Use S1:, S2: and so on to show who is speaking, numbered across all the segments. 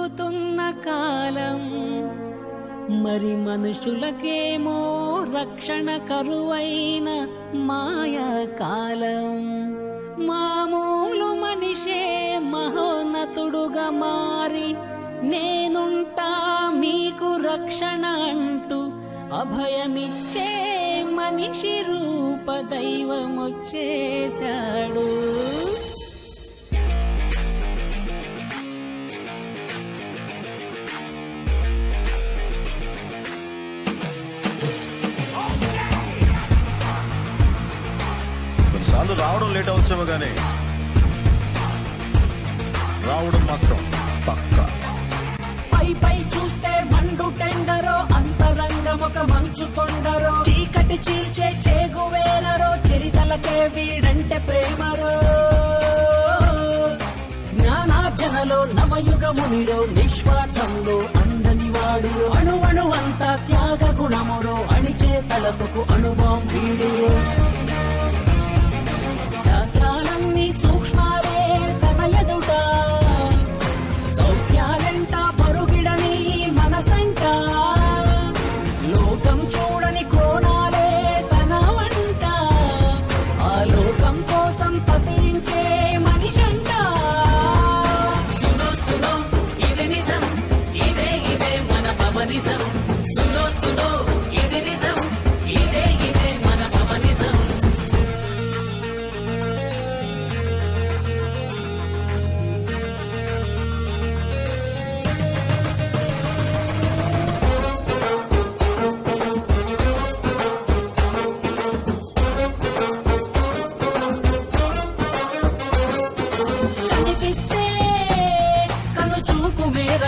S1: మనిషి బ్రతుకుతున్న కాలం. మరి మనుషులకేమో రక్షణ కరువైన మాయా కాలం. మామూలు మనిషే మహోన్నతుడుగా మారి నేనుంటా మీకు రక్షణ అంటూ అభయమిచ్చే మనిషి రూప దైవమొచ్చేశాడు.
S2: కొన్నిసార్లు రావడం లేట్ అవచ్చేమో కానీ రావడం మాత్రం పక్క.
S1: పై పై చూస్తే మండు టెండరో అంతరంగం ఒక మంచు కొండరో. చీకటి చీల్చే చేగువేరరో చరితలకే వీడంటే ప్రేమరో. జ్ఞానార్జనలో నవయుగమునిరో నిస్వార్థంలో అందని వాడు అణువణు అంతా త్యాగ గుణమురో అణిచే తలపుకు అనుభవం వీడియో.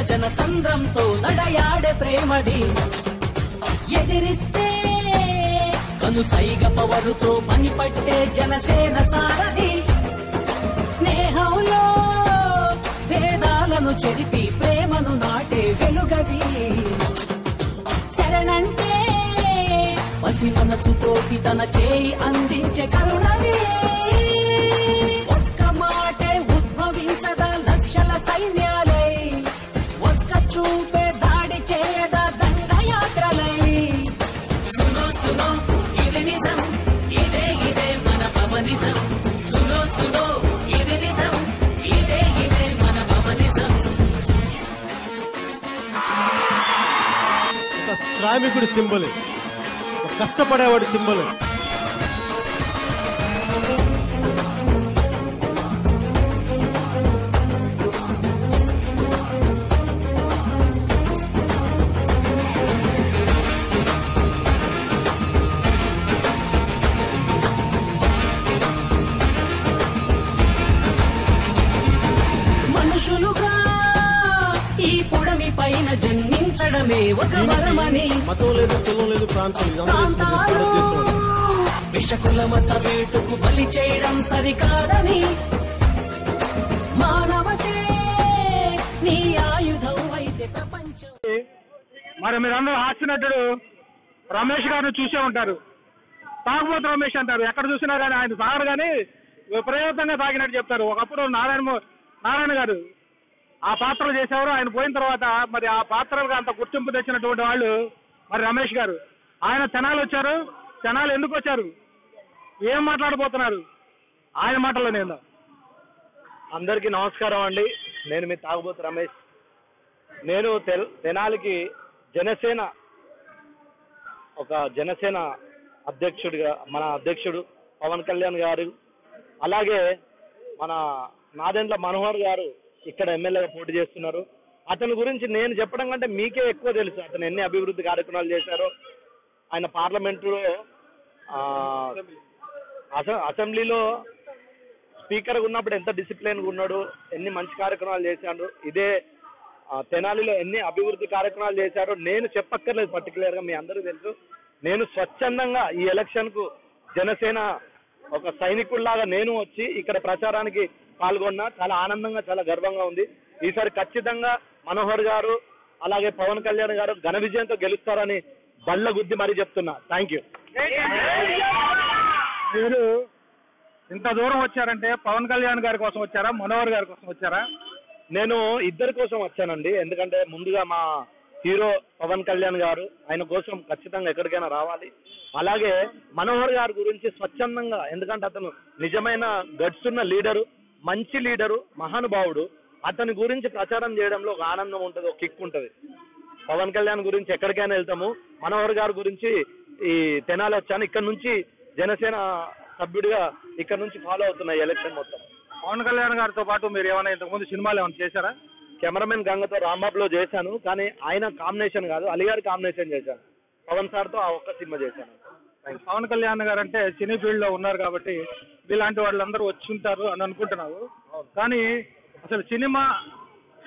S1: జన సంద్రంతో నడయాడే ప్రేమడి. ఎదిరిస్తే కను సైగ పవరుతో పనిపట్టే జనసేన సారథి. స్నేహంలో భేదాలను చెరిపి ప్రేమను నాటే వెలుగది శరణంటే పసి మనసుతోటి తన చేయి అందించే కరుణది
S3: శ్రామికుడి సింబల్. ఒక కష్టపడేవాడి సింబల్.
S1: పైన జన్మించడమే ఒక వరమని.
S3: మతం లేదు కులం లేదు ప్రాంతం అందరూ.
S1: విషకుల మత వేటుకు బలి చేయడం సరికాదని. మానవతే నీ ఆయుధం అయితే ప్రపంచం.
S4: మరి మీరందరూ హాస్యనటుడు రమేష్ గారిని చూసే ఉంటారు. తాగుబోతు రమేష్ అంటారు. ఎక్కడ చూసినా కానీ ఆయన తాగడు కానీ విపరీతంగా తాగినట్టు చెప్తారు. ఒకప్పుడు నారాయణ నారాయణ గారు ఆ పాత్రలు చేసేవారు. ఆయన పోయిన తర్వాత మరి ఆ పాత్రలకు అంత గుర్తింపు తెచ్చినటువంటి వాళ్ళు మరి రమేష్ గారు. ఆయన తెనాలు వచ్చారు. తెనాలు ఎందుకు వచ్చారు? ఏం మాట్లాడబోతున్నారు? ఆయన మాటల్లో నేను.
S5: అందరికీ నమస్కారం అండి. నేను మీ తాగుబోతు రమేష్. నేను తెల్ తెనాలికి జనసేన ఒక జనసేన అధ్యక్షుడిగా మన అధ్యక్షుడు పవన్ కళ్యాణ్ గారు అలాగే మన నాదెండ్ల మనోహర్ గారు ఇక్కడ ఎమ్మెల్యేగా పోటీ చేస్తున్నారు. అతని గురించి నేను చెప్పడం కంటే మీకే ఎక్కువ తెలుసు. అతను ఎన్ని అభివృద్ధి కార్యక్రమాలు చేశారో. ఆయన పార్లమెంటులో అసెంబ్లీలో స్పీకర్ ఉన్నప్పుడు ఎంత డిసిప్లిన్ ఉన్నాడు ఎన్ని మంచి కార్యక్రమాలు చేశాడు ఇదే తెనాలిలో ఎన్ని అభివృద్ధి కార్యక్రమాలు చేశారో నేను చెప్పక్కర్లేదు పర్టికులర్గా మీ అందరూ తెలుసు. నేను స్వచ్ఛందంగా ఈ ఎలక్షన్కు జనసేన ఒక సైనికుల్లాగా నేను వచ్చి ఇక్కడ ప్రచారానికి పాల్గొన్నా చాలా ఆనందంగా చాలా గర్వంగా ఉంది. ఈసారి ఖచ్చితంగా మనోహర్ గారు అలాగే పవన్ కళ్యాణ్ గారు ఘన విజయంతో గెలుస్తారని బళ్ళ గుద్ది మరీ చెప్తున్నా. థ్యాంక్ యూ
S4: మీరు ఇంత దూరం వచ్చారంటే పవన్ కళ్యాణ్ గారి కోసం వచ్చారా? మనోహర్ గారి కోసం వచ్చారా?
S5: నేను ఇద్దరి కోసం వచ్చానండి. ఎందుకంటే ముందుగా మా హీరో పవన్ కళ్యాణ్ గారు ఆయన కోసం ఖచ్చితంగా ఎక్కడికైనా రావాలి. అలాగే మనోహర్ గారి గురించి స్వచ్ఛందంగా ఎందుకంటే అతను నిజమైన గట్స్ ఉన్న లీడరు. మంచి లీడరు మహానుభావుడు. అతని గురించి ప్రచారం చేయడంలో ఒక ఆనందం ఉంటుంది ఒక కిక్ ఉంటుంది. పవన్ కళ్యాణ్ గురించి ఎక్కడికైనా వెళ్తాము. మనోహర్ గారి గురించి ఈ తెనాలి వచ్చాను. ఇక్కడ నుంచి జనసేన సభ్యుడిగా ఇక్కడ నుంచి ఫాలో అవుతున్నా ఈ ఎలక్షన్ మొత్తం.
S4: పవన్ కళ్యాణ్ గారితో పాటు మీరు ఏమైనా ఇంతకుముందు సినిమాలు ఏమైనా చేశారా?
S5: కెమెరామెన్ గంగతో రాంబాబు లో చేశాను. కానీ ఆయన కాంబినేషన్ కాదు అలిగారి కాంబినేషన్ చేశాను పవన్ సార్తో ఆ ఒక్క సినిమా చేశాను.
S4: పవన్ కళ్యాణ్ గారు అంటే సినీ ఫీల్డ్లో ఉన్నారు కాబట్టి ఇలాంటి వాళ్ళందరూ వచ్చి ఉంటారు అని అనుకుంటున్నావు. కానీ అసలు సినిమా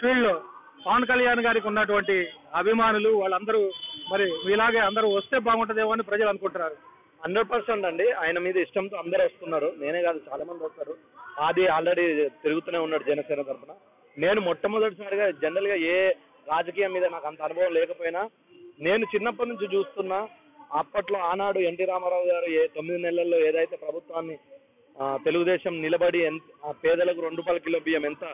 S4: ఫీల్డ్లో పవన్ కళ్యాణ్ గారికి ఉన్నటువంటి అభిమానులు వాళ్ళందరూ మరి ఇలాగే అందరూ వస్తే బాగుంటుందేమో అని ప్రజలు అనుకుంటున్నారు.
S5: హండ్రెడ్ పర్సెంట్ అండి. ఆయన మీద ఇష్టంతో అందరూ వస్తున్నారు. నేనే కాదు చాలా మంది వస్తారు. ఆది ఆల్రెడీ తిరుగుతూనే ఉన్నాడు జనసేన తరఫున నేను మొట్టమొదటిసారిగా జనరల్గా ఏ రాజకీయం మీద నాకు అంత అనుభవం లేకపోయినా నేను చిన్నప్పటి నుంచి చూస్తున్నా. అప్పట్లో ఆనాడు ఎన్టీ రామారావు గారు ఏ తొమ్మిది నెలల్లో ఏదైతే ప్రభుత్వాన్ని తెలుగుదేశం నిలబడి ఎంత పేదలకు రెండు రూపాయల కిలో బియ్యం ఎంత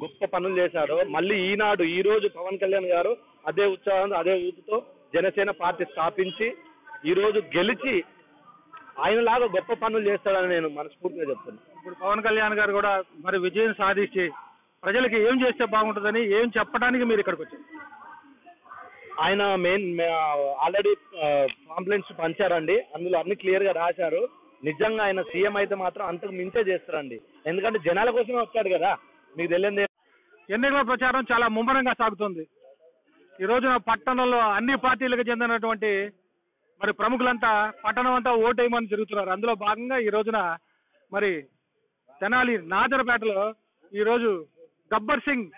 S5: గొప్ప పనులు చేశారో మళ్ళీ ఈనాడు ఈ రోజు పవన్ కళ్యాణ్ గారు అదే ఉత్సాహంతో అదే ఊపుతో జనసేన పార్టీ స్థాపించి ఈ రోజు గెలిచి ఆయనలాగా గొప్ప పనులు చేస్తాడని నేను మనస్ఫూర్తిగా చెప్తున్నాను
S4: ఇప్పుడు పవన్ కళ్యాణ్ గారు కూడా మరి విజయం సాధించి ప్రజలకి ఏం చేస్తే బాగుంటుందని ఏం చెప్పడానికి మీరు ఇక్కడికి వచ్చారు?
S5: ఆయన మెయిన్ ఆల్రెడీ కాంప్లైంట్స్ పంచారండి. అందులో అన్ని క్లియర్గా రాశారు. నిజంగా ఆయన సీఎం అయితే మాత్రం అంతకు మించే చేస్తారండి. ఎందుకంటే జనాల కోసమే వచ్చాడు కదా. మీకు తెలియదు
S4: ఎన్నికల ప్రచారం చాలా ముమ్మరంగా సాగుతుంది. ఈ రోజున పట్టణంలో అన్ని పార్టీలకు చెందినటువంటి మరి ప్రముఖులంతా పట్టణం అంతా ఓటేయమని జరుగుతున్నారు అందులో భాగంగా ఈ రోజున మరి తెనాలి నాజరపేటలో ఈ రోజు గబ్బర్ సింగ్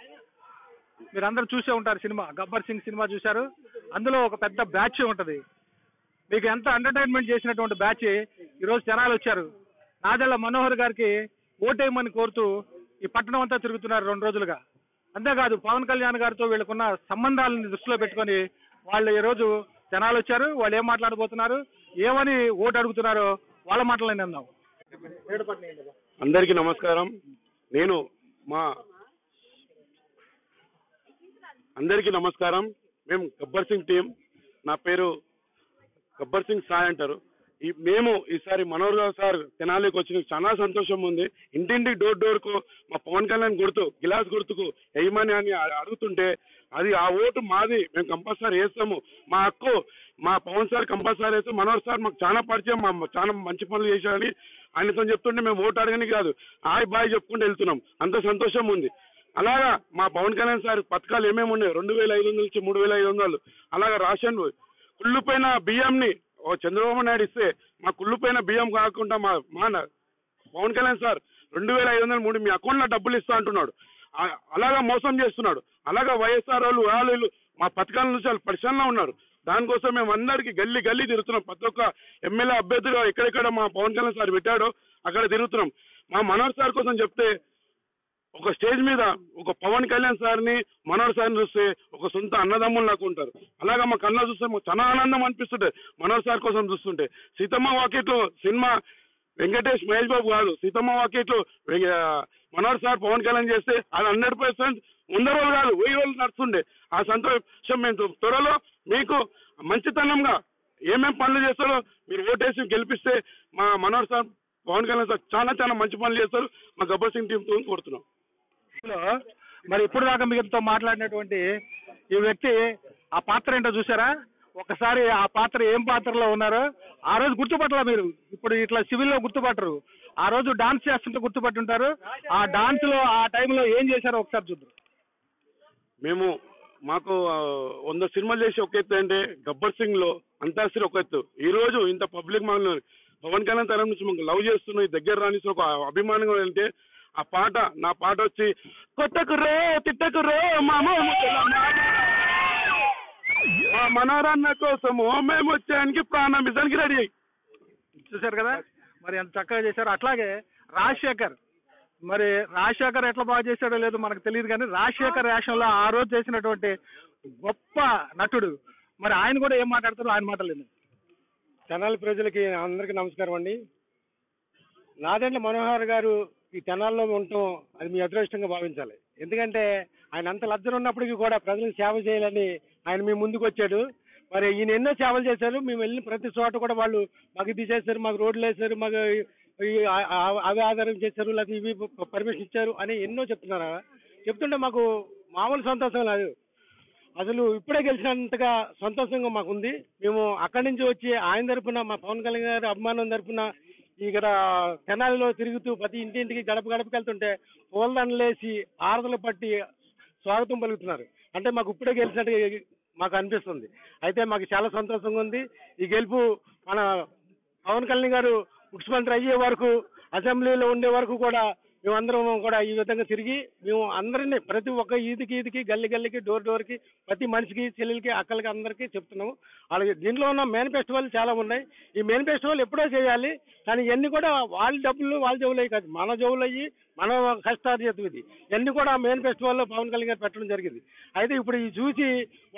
S4: మీరందరూ చూసే ఉంటారు సినిమా. గబ్బర్ సింగ్ సినిమా చూశారు. అందులో ఒక పెద్ద బ్యాచ్ ఉంటది. మీకు ఎంత ఎంటర్టైన్మెంట్ చేసినటువంటి బ్యాచ్ ఈ రోజు జనాలు వచ్చారు. నాదెళ్ళ మనోహర్ గారికి ఓటేయమని కోరుతూ ఈ పట్టణం అంతా తిరుగుతున్నారు రెండు రోజులుగా. అంతేకాదు పవన్ కళ్యాణ్ గారితో వీళ్ళకున్న సంబంధాలను దృష్టిలో పెట్టుకొని వాళ్ళు ఈ రోజు జనాలు వచ్చారు. వాళ్ళు ఏం మాట్లాడబోతున్నారు? ఏమని ఓటు అడుగుతున్నారో వాళ్ళ మాటలని అందాం
S6: అందరికీ నమస్కారం. నేను మా అందరికీ నమస్కారం. మేము గబ్బర్ సింగ్ టీం. నా పేరు గబ్బర్ సింగ్ సాయ్ అంటారు. ఈ మేము ఈసారి మనోహర్ రావు సార్ తెనాలికి వచ్చిన చాలా సంతోషం ఉంది. ఇంటింటికి డోర్ డోర్కు మా పవన్ కళ్యాణ్ గుర్తు గిలాస్ గుర్తుకు వేయమని అని అడుగుతుంటే అది ఆ ఓటు మాది మేము కంపల్సరీ వేస్తాము. మా హక్కు మా పవన్ సార్ కంపల్సరీ వేస్తాం మనోహర్ సార్ మాకు చాలా పరిచయం మా చాలా మంచి పనులు చేశారని ఆయనతో చెప్తుంటే మేము ఓటు అడగని కాదు. హాయ్ బాయ్ చెప్పుకుంటూ వెళ్తున్నాం. అంత సంతోషం ఉంది. అలాగా మా పవన్ కళ్యాణ్ సార్ పథకాలు ఏమేమి ఉన్నాయి? రెండు వేల ఐదు వందల నుంచి మూడు వేల ఐదు వందలు. అలాగా రాషన్ కుళ్ళుపైన బియ్యంని ఓ చంద్రబాబు నాయుడు ఇస్తే మా కుళ్ళుపైన బియ్యం కాకుండా మా మా న- పవన్ కళ్యాణ్ సార్ రెండు వేల ఐదు వందలు మూడు మీ అకౌంట్లో డబ్బులు ఇస్తా అంటున్నాడు. అలాగా మోసం చేస్తున్నాడు. అలాగా వైఎస్ఆర్ వాళ్ళు వాళ్ళు మా పథకాల నుంచి వాళ్ళు పరిశ్రమలో ఉన్నారు. దానికోసం మేము అందరికి గల్లీ గల్లీ తిరుగుతున్నాం. ప్రతి ఒక్క ఎమ్మెల్యే అభ్యర్థిగా ఎక్కడెక్కడ మా పవన్ కళ్యాణ్ సార్ పెట్టాడో అక్కడ తిరుగుతున్నాం. మా మనోహర్ సార్ కోసం చెప్తే ఒక స్టేజ్ మీద ఒక పవన్ కళ్యాణ్ సార్ని మనోహర్ సార్ని చూస్తే ఒక సొంత అన్నదమ్ములు నాకు ఉంటారు. అలాగా మా కన్నా చూస్తే మాకు చాలా ఆనందం అనిపిస్తుంటే మనోహర్ సార్ కోసం చూస్తుంటే. సీతమ్మ వాకిట్లో సినిమా వెంకటేష్ మహేష్ బాబు కాదు. సీతమ్మ వాకిట్లో మనోహర్ సార్ పవన్ కళ్యాణ్ చేస్తే అది హండ్రెడ్ పర్సెంట్ వంద రోజులు కాదు వెయ్యి రోజులు నడుస్తుండే. ఆ సంతోషం మేము త్వరలో మీకు మంచితనంగా ఏమేం పనులు చేస్తారో మీరు ఓటేసి గెలిపిస్తే మా మనోహర్ సార్ పవన్ కళ్యాణ్ సార్ చాలా చాలా మంచి పనులు చేస్తారు. మా గబ్బర్ సింగ్ టీంతో కోరుతున్నాం.
S4: లో మరి ఇప్పుడు దాకా మీతో మాట్లాడినటువంటి ఈ వ్యక్తి ఆ పాత్ర ఏంటో చూసారా ఒకసారి ఆ పాత్ర ఏం పాత్రలో ఉన్నారో ఆ రోజు గుర్తుపట్టలా మీరు? ఇప్పుడు ఇట్లా సివిల్లో గుర్తుపట్టరు. ఆ రోజు డాన్స్ చేస్తుంటే గుర్తుపట్టి ఉంటారు ఆ డాన్స్లో ఆ టైంలో ఏం చేశారో ఒకసారి చూద్దాం
S6: మేము మాకు వంద సినిమాలు చేసి ఒక ఎత్తు అంటే గబ్బర్ సింగ్లో అంతాశ్రీ ఒక ఎత్తు. ఈ రోజు ఇంత పబ్లిక్ మాకు పవన్ కళ్యాణ్ తరం నుంచి మాకు లవ్ చేస్తున్న దగ్గర రాని ఒక అభిమానంగా అంటే ఆ పాట నా పాట వచ్చి కొట్టకు రే తిట్టకు రే మామ మా మనోరన్న కోసము మేము వచ్చానికి ప్రాణం ఇదానికి రెడీ అయ్యి
S4: చూశారు కదా? మరి ఎంత చక్కగా చేశారు. అట్లాగే రాజశేఖర్ మరి రాజశేఖర్ ఎట్లా బాగా చేశాడో లేదో మనకు తెలియదు కానీ రాజశేఖర్ వేషంలో ఆ రోజు చేసినటువంటి గొప్ప నటుడు. మరి ఆయన కూడా ఏం మాట్లాడతారో ఆయన మాటలేదు
S3: తెనాలి ప్రజలకి అందరికీ నమస్కారం అండి.
S7: నాదెండ్ల మనోహర్ గారు ఈ తెనాల్లో ఉండటం అది మీ అదృష్టంగా భావించాలి. ఎందుకంటే ఆయన అంత లజ్జన ఉన్నప్పటికీ కూడా ప్రజలకు సేవ చేయాలని ఆయన మీ ముందుకు వచ్చాడు. మరి ఈయన ఎన్నో సేవలు చేశారు. మేము వెళ్ళిన ప్రతి చోట కూడా వాళ్ళు మాకు ఇది చేశారు మాకు రోడ్లు వేశారు మాకు అవి ఆధారం చేశారు లేకపోతే ఇవి పర్మిషన్ ఇచ్చారు అని ఎన్నో చెప్తున్నారా. చెప్తుంటే మాకు మామూలు సంతోషం లేదు. అసలు ఇప్పుడే గెలిచినంతగా సంతోషంగా మాకు ఉంది మేము అక్కడి నుంచి వచ్చి ఆయన తరపున మా పవన్ కళ్యాణ్ గారి అభిమానం తరపున ఇక్కడ తెనాలిలో తిరుగుతూ ప్రతి ఇంటింటికి గడప గడపకెళ్తుంటే పూలదండలేసి ఆరదలు పట్టి స్వాగతం పలుకుతున్నారు. అంటే మాకు ఇప్పుడే గెలిచినట్టు మాకు అనిపిస్తుంది. అయితే మాకు చాలా సంతోషంగా ఉంది. ఈ గెలుపు మన పవన్ కళ్యాణ్ గారు ముఖ్యమంత్రి అయ్యే వరకు అసెంబ్లీలో ఉండే వరకు కూడా మేమందరం కూడా ఈ విధంగా తిరిగి మేము అందరినీ ప్రతి ఒక్క ఈదికి ఈదికి గల్లి గల్లికి డోర్ డోర్కి ప్రతి మనిషికి చెల్లెలకి అక్కలకి అందరికీ చెప్తున్నాము. అలాగే దీంట్లో ఉన్న మేనిఫెస్టోలు చాలా ఉన్నాయి. ఈ మేనిఫెస్టోలు ఎప్పుడో చేయాలి కానీ ఇవన్నీ కూడా వాళ్ళ డబ్బులు వాళ్ళ జవులు అయ్యి కాదు. మన జవులు అయ్యి మన కష్టార్జితం ఇది. ఇవన్నీ కూడా మేనిఫెస్టోల్లో ఫెస్టివల్లో పవన్ కళ్యాణ్ గారు పెట్టడం జరిగింది. అయితే ఇప్పుడు ఇది చూసి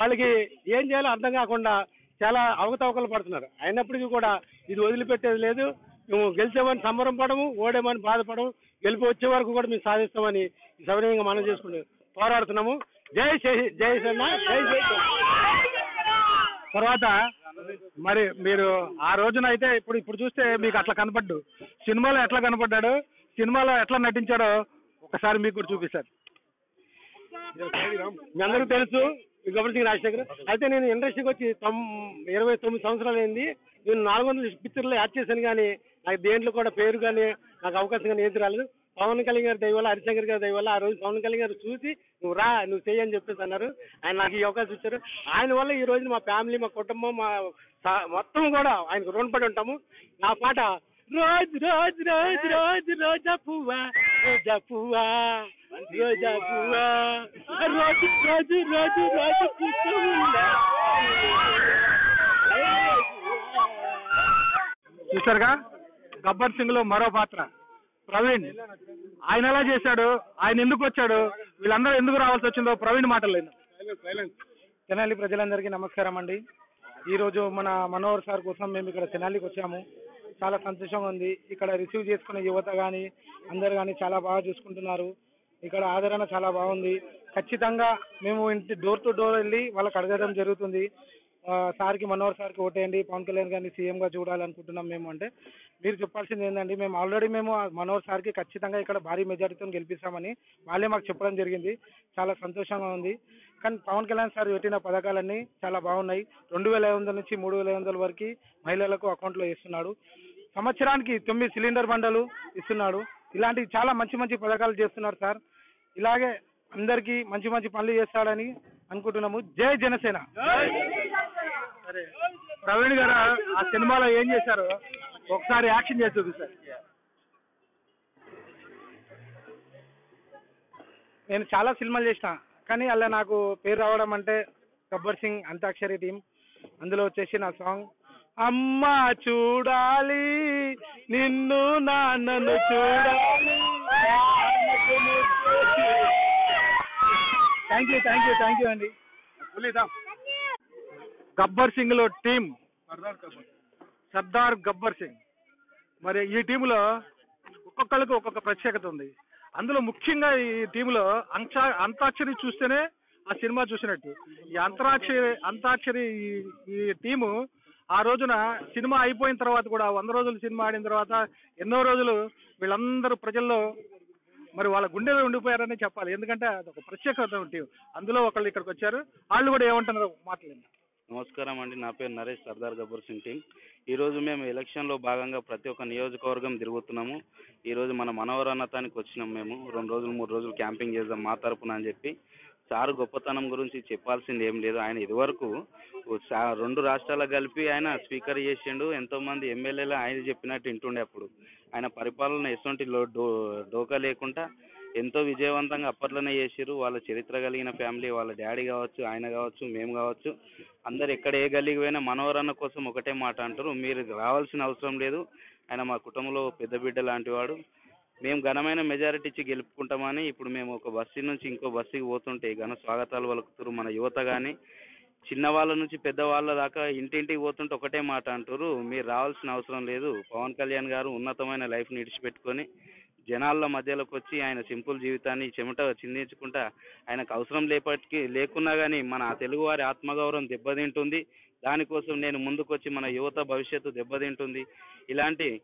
S7: వాళ్ళకి ఏం చేయాలో అర్థం కాకుండా చాలా అవకతవకలు పడుతున్నారు. అయినప్పటికీ కూడా ఇది వదిలిపెట్టేది లేదు. మేము గెలిచామని సంబరం పడము ఓడేమని బాధపడము. గెలుపు వచ్చే వరకు కూడా మేము సాధిస్తామని సవినయంగా మనం చేసుకుంటూ పోరాడుతున్నాము. జై జై జై సన్న జై జై
S4: తర్వాత మరి మీరు ఆ రోజున అయితే ఇప్పుడు ఇప్పుడు చూస్తే మీకు అట్లా కనపడ్డు. సినిమాలో ఎట్లా కనపడ్డాడు? సినిమాలో ఎట్లా నటించాడో ఒకసారి మీకు కూడా చూపిస్తారు
S7: మీ అందరికీ తెలుసు ఈ గబ్బర్ సింగ్ రాజశేఖర్. అయితే నేను ఇండస్ట్రీకి వచ్చి ఇరవై తొమ్మిది సంవత్సరాలు అయింది నేను నాలుగు వందల పిక్చర్లో యాడ్ చేశాను కానీ నాకు దేంట్లో కూడా పేరు కానీ నాకు అవకాశం కానీ ఏది రాలేదు. పవన్ కళ్యాణ్ గారి దయవల్ల హరిశంకర్ గారి దయవల్ల ఆ రోజు పవన్ కళ్యాణ్ గారు చూసి నువ్వు రా నువ్వు చేయని చెప్పేసి అన్నారు. ఆయన నాకు ఈ అవకాశం ఇచ్చారు. ఆయన వల్ల ఈ రోజు మా ఫ్యామిలీ మా కుటుంబం మా మొత్తం కూడా ఆయనకు రుణపడి ఉంటాము. నా పాట రోజు రోజు రోజు రోజు రోజా పువ్వా రోజా పువ్వా రోజా పువ్వా రోజు రోజు రోజు రోజు పూస్తూ
S4: చూసారుగా గబ్బర్ సింగ్లో మరో పాత్ర. ప్రవీణ్. ఆయన ఎలా చేశాడు? ఆయన ఎందుకు వచ్చాడు? వీళ్ళందరూ ఎందుకు రావాల్సి వచ్చిందో ప్రవీణ్ మాటలు
S7: తెనాలి ప్రజలందరికీ నమస్కారం అండి. ఈ రోజు మన మనోహర్ సార్ కోసం మేము ఇక్కడ తెనాలికి వచ్చాము. చాలా సంతోషంగా ఉంది. ఇక్కడ రిసీవ్ చేసుకునే యువత కానీ అందరు కానీ చాలా బాగా చూసుకుంటున్నారు. ఇక్కడ ఆదరణ చాలా బాగుంది. ఖచ్చితంగా మేము ఇంటి డోర్ టు డోర్ వెళ్ళి వాళ్ళకి అడగడం జరుగుతుంది. సార్కి మనోహర్ సార్కి ఓటేయండి. పవన్ కళ్యాణ్ గారిని సీఎంగా చూడాలనుకుంటున్నాం మేము అంటే మీరు చెప్పాల్సింది ఏంటండి మేము ఆల్రెడీ మేము మనోహర్ సార్కి ఖచ్చితంగా ఇక్కడ భారీ మెజారిటీతో గెలిపిస్తామని వాళ్ళే మాకు చెప్పడం జరిగింది. చాలా సంతోషంగా ఉంది. కానీ పవన్ కళ్యాణ్ సార్ పెట్టిన పథకాలన్నీ చాలా బాగున్నాయి. రెండు వేల ఐదు వందల నుంచి మూడు వేల ఐదు వందల వరకు మహిళలకు అకౌంట్లో ఇస్తున్నాడు. సంవత్సరానికి తొమ్మిది సిలిండర్ బండలు ఇస్తున్నాడు. ఇలాంటి చాలా మంచి మంచి పథకాలు చేస్తున్నారు సార్. ఇలాగే అందరికీ మంచి మంచి పనులు చేస్తాడని అనుకుంటున్నాము. జై జనసేన!
S4: ప్రవీణ్ గారు ఆ సినిమాలో ఏం చేశారు? ఒకసారి యాక్షన్ చేసి చూపిస్తారు.
S7: నేను చాలా సినిమాలు చేసిన కానీ అలా నాకు పేరు రావడం అంటే గబ్బర్ సింగ్ అంతాక్షరి టీం. అందులో వచ్చేసి నా సాంగ్ అమ్మ చూడాలి నిన్ను నాన్నను చూడాలి thank you thank you thank you అండి.
S4: గబ్బర్ సింగ్లో టీం సర్దార్ గబ్బర్ సింగ్. మరి ఈ టీంలో ఒక్కొక్కళ్ళకి ఒక్కొక్క ప్రత్యేకత ఉంది. అందులో ముఖ్యంగా ఈ టీంలో అంక్షా అంతాక్షరి చూస్తేనే ఆ సినిమా చూసినట్టు. ఈ అంతరాక్షరి అంతాక్షరి ఈ- టీము ఆ రోజున సినిమా అయిపోయిన తర్వాత కూడా వంద రోజులు సినిమా ఆడిన తర్వాత ఎన్నో రోజులు వీళ్ళందరూ ప్రజల్లో మరి వాళ్ళ గుండెలో ఉండిపోయారని చెప్పాలి. ఎందుకంటే అది ఒక ప్రత్యేకత టీం. అందులో ఒకళ్ళు ఇక్కడికి వచ్చారు. వాళ్ళు కూడా ఏమంటున్నారు మాట్లాడండి.
S8: నమస్కారం అండి. నా పేరు నరేష్ సర్దార్ గబ్బర్ సింగ్ టీం. ఈరోజు మేము ఎలక్షన్లో భాగంగా ప్రతి ఒక్క నియోజకవర్గం తిరుగుతున్నాము. ఈరోజు మన మనోహర్ అన్నతానికి వచ్చినాం మేము. రెండు రోజులు మూడు రోజులు క్యాంపింగ్ చేద్దాం మా తరపున అని చెప్పి సారు గొప్పతనం గురించి చెప్పాల్సింది ఏం లేదు. ఆయన ఇదివరకు రెండు రాష్ట్రాలకు కలిపి ఆయన స్పీకర్ చేసిండు. ఎంతోమంది ఎమ్మెల్యేలు ఆయన చెప్పినట్టు వింటుండే అప్పుడు. ఆయన పరిపాలన ఎటువంటి డో డోకా లేకుండా ఎంతో విజయవంతంగా అప్పట్లోనే చేసిర్రు. వాళ్ళ చరిత్ర కలిగిన ఫ్యామిలీ వాళ్ళ డాడీ కావచ్చు ఆయన కావచ్చు మేము కావచ్చు. అందరు ఎక్కడ ఏ గల్లీకి పోయినా మనోరన్న కోసం ఒకటే మాట అంటారు. మీరు రావాల్సిన అవసరం లేదు. ఆయన మా కుటుంబంలో పెద్ద బిడ్డ లాంటి వాడు. మేము ఘనమైన మెజారిటీ ఇచ్చి గెలుపుకుంటామని ఇప్పుడు మేము ఒక బస్సు నుంచి ఇంకో బస్సుకి పోతుంటే ఘన స్వాగతాలు పలుకుతారు మన యువత కానీ చిన్నవాళ్ళ నుంచి పెద్దవాళ్ళ దాకా ఇంటింటికి పోతుంటే ఒకటే మాట అంటారు. మీరు రావాల్సిన అవసరం లేదు. పవన్ కళ్యాణ్ గారు ఉన్నతమైన లైఫ్ని ఇడిచిపెట్టుకొని జనాల మధ్యలోకి వచ్చి ఆయన సింపుల్ జీవితాన్ని చెమట చిందించుకుంటా ఆయనకు అవసరం లేపటికి లేకున్నా కానీ మన తెలుగువారి ఆత్మగౌరవం దెబ్బతింటుంది. దానికోసం నేను ముందుకొచ్చి మన యువత భవిష్యత్తు దెబ్బతింటుంది. ఇలాంటి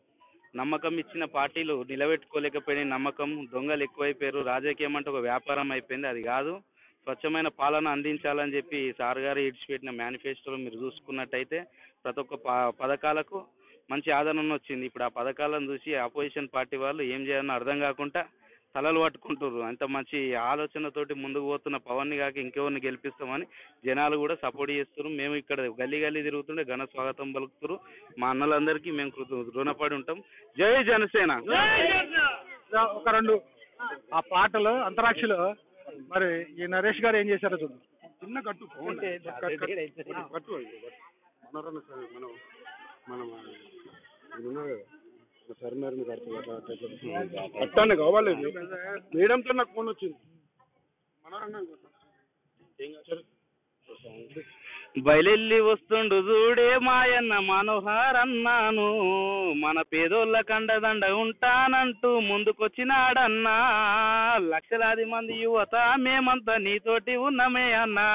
S8: నమ్మకం ఇచ్చిన పార్టీలు నిలబెట్టుకోలేకపోయిన నమ్మకం దొంగలు ఎక్కువైపోయారు. రాజకీయం అంటే ఒక వ్యాపారం అయిపోయింది. అది కాదు. స్వచ్ఛమైన పాలన అందించాలని చెప్పి సార్ గారు ఇడిచిపెట్టిన మేనిఫెస్టోలో మీరు చూసుకున్నట్టయితే ప్రతి ఒక్క ప- పథకాలకు మంచి ఆదరణ వచ్చింది. ఇప్పుడు ఆ పథకాలను చూసి అపోజిషన్ పార్టీ వాళ్ళు ఏం చేయాలని అర్థం కాకుండా తలలు పట్టుకుంటారు అంత మంచి ఆలోచనతోటి ముందుకు పోతున్న పవన్ని కాక ఇంకెవరిని గెలిపిస్తామని జనాలు కూడా సపోర్ట్ చేస్తారు మేము ఇక్కడ గల్లీ గల్లీ తిరుగుతుంటే ఘన స్వాగతం పలుకుతారు మా అన్నలందరికీ మేము కృత- రుణపడి ఉంటాం. జై జనసేన!
S4: ఒక రెండు. ఆ పాటలు అంతరాక్షిలో మరి ఈ నరేష్ గారు ఏం చేశారో చూద్దాం
S6: చిన్న. కట్టు. మనం మనం ఇది ఉన్నారు కదా కావాలి మేడంతో నాకు ఫోన్ వచ్చింది.
S8: బయలెల్లి వస్తుండు చూడే మాయన్న మనోహర్ అన్నాను మన పేదోళ్ళ కండదండ ఉంటానంటూ ముందుకొచ్చినాడన్నా. లక్షలాది మంది యువత మేమంతా నీతోటి ఉన్నమే అన్నా.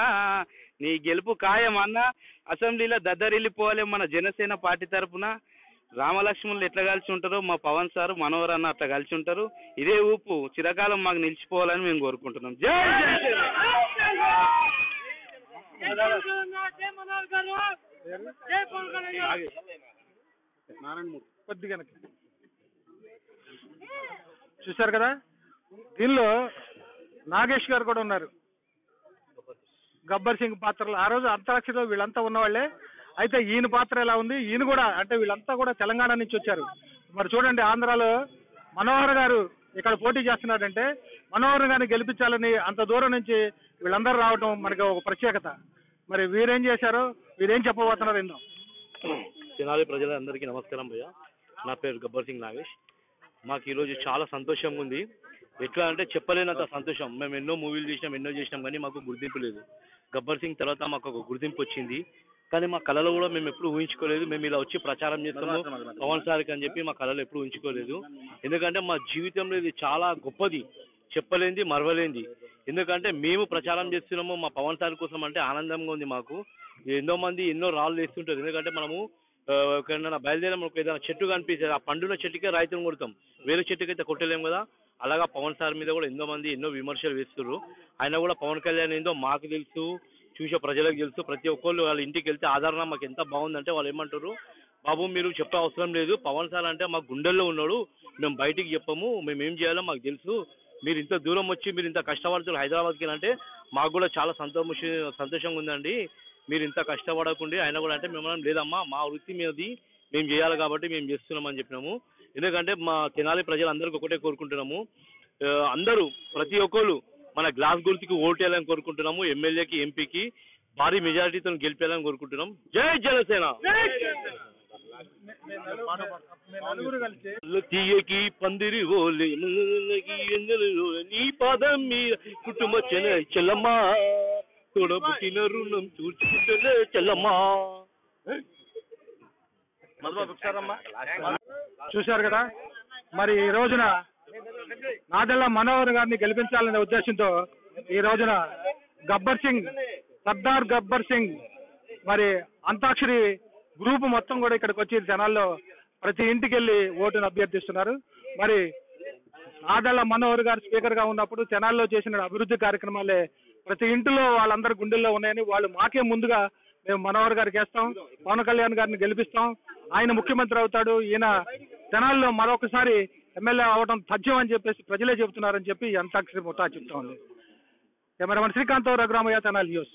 S8: నీ గెలుపు ఖాయమన్నా. అసెంబ్లీలో దద్దరిల్లిపోవాలి మన జనసేన పార్టీ తరపున. రామలక్ష్మణులు ఎట్లా కలిసి ఉంటారో మా పవన్ సార్ మనోహర్ అన్న అట్లా కలిసి ఉంటారు. ఇదే ఊపు చిరకాలం మాకు నిలిచిపోవాలని మేము కోరుకుంటున్నాం. జై జనసేన!
S6: నారాయణమూర్తి
S4: చూశారు కదా? దీనిలో నాగేష్ గారు కూడా ఉన్నారు. గబ్బర్ సింగ్ పాత్రలు. ఆ రోజు అంతరాక్షిలో వీళ్ళంతా ఉన్నవాళ్ళే. అయితే ఈయన పాత్ర ఎలా ఉంది? ఈయన కూడా అంటే వీళ్ళంతా కూడా తెలంగాణ నుంచి వచ్చారు. మరి చూడండి ఆంధ్రాలో మనోహర్ గారు ఇక్కడ పోటీ చేస్తున్నాడంటే మనోహర్ గారిని గెలిపించాలని అంత దూరం నుంచి వీళ్ళందరూ రావడం మనకి ఒక ప్రత్యేకత. మరి వీరేం చేశారు వీరేం చెప్పబోతున్నారు విందాం.
S9: తెనాలి ప్రజలందరికీ నమస్కారం భయ్య. నా పేరు గబ్బర్ సింగ్ నాగేష్. మాకు ఈరోజు చాలా సంతోషంగా ఉంది. ఎట్లా అంటే చెప్పలేనంత సంతోషం. మేము ఎన్నో మూవీలు చేసినాం ఎన్నో చేసినాం కానీ మాకు గుర్తింపు లేదు. గబ్బర్ సింగ్ తర్వాత మాకు ఒక గుర్తింపు వచ్చింది. కానీ మా కళలో కూడా మేము ఎప్పుడు ఊహించుకోలేదు. మేము ఇలా వచ్చి ప్రచారం చేస్తాము. పవన్ సార్కి అని చెప్పి మా కళలో ఎప్పుడు ఊహించుకోలేదు. ఎందుకంటే మా జీవితంలో ఇది చాలా గొప్పది. చెప్పలేంది మరవలేంది. ఎందుకంటే మేము ప్రచారం చేస్తున్నాము మా పవన్ సార్ కోసం అంటే ఆనందంగా ఉంది మాకు. ఎన్నో మంది ఎన్నో రాళ్ళు వేస్తుంటారు. ఎందుకంటే మనము ఎక్కడైనా బయలుదేరాం అనుకో, ఏదైనా చెట్టు కనిపిస్తుంది ఆ పండున్న చెట్టుకే రైతులు కొడతాం వేరే చెట్టుకైతే కొట్టలేం కదా. అలాగా పవన్ సార్ మీద కూడా ఎంతో మంది ఎన్నో విమర్శలు వేస్తున్నారు ఆయన కూడా పవన్ కళ్యాణ్ ఏందో మాకు తెలుసు చూసే ప్రజలకు తెలుసు. ప్రతి ఒక్కళ్ళు వాళ్ళ ఇంటికి వెళ్తే ఆదరణ మాకు ఎంత బాగుందంటే వాళ్ళు ఏమంటారు? బాబు మీరు చెప్పే అవసరం లేదు. పవన్ సార్ అంటే మా గుండెల్లో ఉన్నాడు. మేము బయటికి చెప్పము. మేము ఏం చేయాలో మాకు తెలుసు. మీరు ఇంత దూరం వచ్చి మీరు ఇంత కష్టపడుతున్నారు హైదరాబాద్కి అంటే మాకు కూడా చాలా సంతోష సంతోషంగా ఉందండి. మీరు ఇంత కష్టపడకుండా ఆయన కూడా అంటే మేము లేదమ్మా మా వృత్తి మీది మేము చేయాలి కాబట్టి మేము చేస్తున్నామని చెప్పినాము. ఎందుకంటే మా తెనాలి ప్రజలందరికీ ఒకటే కోరుకుంటున్నాము. అందరూ ప్రతి ఒక్కరు మన గ్లాస్ గుర్తుకి ఓటేయాలని కోరుకుంటున్నాము ఎమ్మెల్యేకి ఎంపీకి భారీ మెజారిటీతో గెలిపేయాలని కోరుకుంటున్నాం. జై జనసేన! తీయకి పందిరి ఓలే నీ పాదం మీ కుటుంబ చెల్లమ్మా. రుణం చూర్చుకుంటే చెల్లమ్మా.
S4: చూశారు కదా? మరి ఈ రోజున నాదెల్ల మనోహర్ గారిని గెలిపించాలనే ఉద్దేశంతో ఈ రోజున గబ్బర్ సింగ్ సర్దార్ గబ్బర్ సింగ్ మరి అంతాక్షరి గ్రూప్ మొత్తం కూడా ఇక్కడికి వచ్చి జనాల్లో ప్రతి ఇంటికి వెళ్ళి ఓటును అభ్యర్థిస్తున్నారు. మరి నాదెల్ల మనోహర్ గారు స్పీకర్గా ఉన్నప్పుడు తెనాల్లో చేసిన అభివృద్ధి కార్యక్రమాలే ప్రతి ఇంటిలో వాళ్ళందరి గుండెల్లో ఉన్నాయని వాళ్ళు మాకే ముందుగా మేము మనోహర్ గారికి వేస్తాం పవన్ కళ్యాణ్ గారిని గెలిపిస్తాం. ఆయన ముఖ్యమంత్రి అవుతాడు ఈయన జనాల్లో మరొకసారి ఎమ్మెల్యే అవడం తథ్యం అని చెప్పేసి ప్రజలే చెబుతున్నారని చెప్పి అంతాక్షరి ముఠా చెప్తా ఉంది. Cameraman Srikanth Raghuramayya Tenali news.